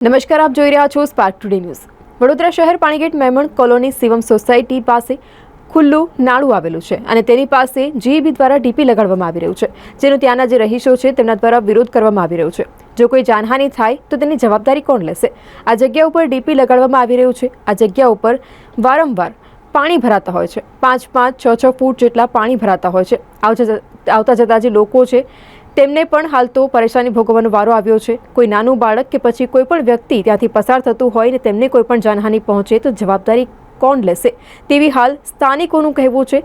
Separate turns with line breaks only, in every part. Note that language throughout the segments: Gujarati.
નમસ્કાર, આપ જોઈ રહ્યા છો સ્પાર્ક ટુડે ન્યૂઝ વડોદરા શહેર પાણીગેટ મેમણ કોલોની શિવમ સોસાયટી પાસે ખુલ્લું નાળું આવેલું છે અને તેની પાસે જીઈબી દ્વારા ડીપી લગાડવામાં આવી રહ્યું છે. જેનો ત્યાંના જે રહીશો છે, તેમના દ્વારા વિરોધ કરવામાં આવી રહ્યો છે. જો કોઈ જાનહાનિ થાય, તો તેની જવાબદારી કોણ લેશે? આ જગ્યા ઉપર ડીપી લગાડવામાં આવી રહ્યું છે. આ જગ્યા ઉપર વારંવાર પાણી ભરાતા હોય છે. પાંચ પાંચ છ છ ફૂટ જેટલા પાણી ભરાતા હોય છે. આવતા જતા જે લોકો છે તેમને પણ હાલ તો પરેશાની ભોગવવાનો વારો આવ્યો છે. કોઈ નાનું બાળક કે પછી કોઈ પણ વ્યક્તિ ત્યાંથી પસાર થતું હોય ને તેમને કોઈ પણ જાનહાનિ પહોંચે તો જવાબદારી કોણ લેશે? તેવી હાલ સ્થાનિકોનું કહેવું છે,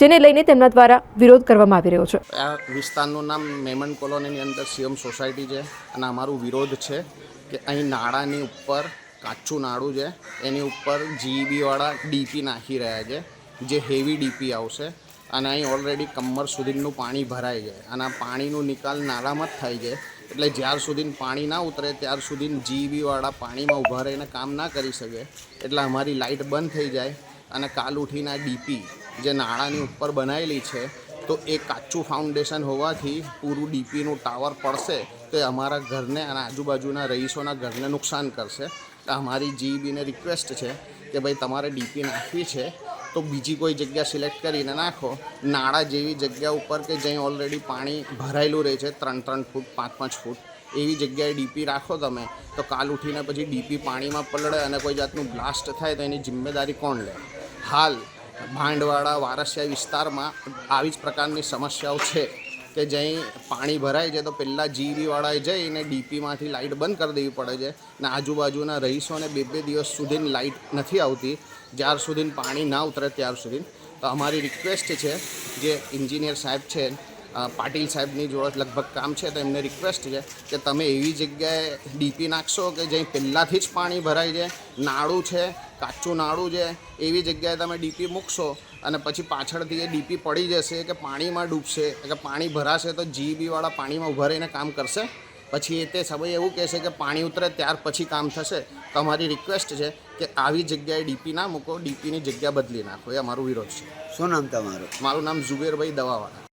જેને લઈને તેમના દ્વારા વિરોધ કરવામાં આવી રહ્યો છે.
આ વિસ્તારનું નામ મેમન કોલોનીની અંદર સીએમ સોસાયટી છે અને અમારું વિરોધ છે કે અહીં નાળાની ઉપર કાચું નાળું છે. એની ઉપર જીઈબીવાળા ડીપી નાખી રહ્યા છે. જે હેવી ડીપી આવશે. અને અહીં ઓલરેડી કમર સુધીનું પાણી ભરાઈ જાય. અને આ પાણીનો નિકાલ નાળામાં જ થાય છે. એટલે જ્યાર સુધી પાણી ના ઉતરે, ત્યાર સુધી જીબીવાળા પાણીમાં ઊભા રહીને કામ ના કરી શકે. એટલે અમારી લાઇટ બંધ થઈ જાય અને કાલ ઉઠીને આ ડીપી જે નાળાની ઉપર બનાવેલી છે, તો એ કાચું ફાઉન્ડેશન હોવાથી પૂરું ડીપીનું ટાવર પડશે તો એ અમારા ઘરને અને આજુબાજુના રહીશોના ઘરને નુકસાન કરશે. તો અમારી જીબીને રિક્વેસ્ટ છે કે ભાઈ તમારે ડીપી નાખવી છે. તો બીજી કોઈ જગ્યા સિલેક્ટ કરીને નાખો. નાળા જેવી જગ્યા ઉપર કે જ્યાં ઓલરેડી પાણી ભરાયેલું રહે છે, ત્રણ ત્રણ ફૂટ, પાંચ પાંચ ફૂટ, એવી જગ્યાએ ડીપી રાખો તમે, તો કાલ ઉઠીને પછી ડીપી પાણીમાં પલળે અને કોઈ જાતનું બ્લાસ્ટ થાય તો એની જિમ્મેદારી કોણ લે? હાલ ભાંડવાડા વારસિયા વિસ્તારમાં આવી જ પ્રકારની સમસ્યાઓ છે. કે જ્યાં પાણી ભરાય છે તો પહેલાં જીરીવાળાએ જઈને ડીપીમાંથી લાઇટ બંધ કરી દેવી પડે છે ને આજુબાજુના રહીશોને બે બે દિવસ સુધી લાઇટ નથી આવતી, જ્યાર સુધી પાણી ના ઉતરે ત્યાર સુધી. તો અમારી રિક્વેસ્ટ છે જે એન્જિનિયર સાહેબ છે પાટીલ સાહેબની જોડે લગભગ કામ છે, તો એમને રિક્વેસ્ટ છે કે તમે એવી જગ્યાએ ડીપી નાખશો કે જ્યાં પહેલાંથી જ પાણી ભરાય છે, નાળું છે, કાચું નાળું છે, એવી જગ્યાએ તમે ડીપી મૂકશો અને પછી પાછળથી એ ડીપી પડી જશે કે પાણીમાં ડૂબશે કે પાણી ભરાશે તો જીબીવાળા પાણીમાં ઊભા રહીને કામ કરશે. પછી એ તે સમયે એવું કહેશે કે પાણી ઉતરે ત્યાર પછી કામ થશે. તો અમારી રિક્વેસ્ટ છે કે આવી જગ્યાએ ડીપી ના મૂકો ડીપીની જગ્યા બદલી નાખો. એ અમારો વિરોધ છે.
શું નામ તમારું?
મારું નામ ઝુબેરભાઈ દવાવાળા.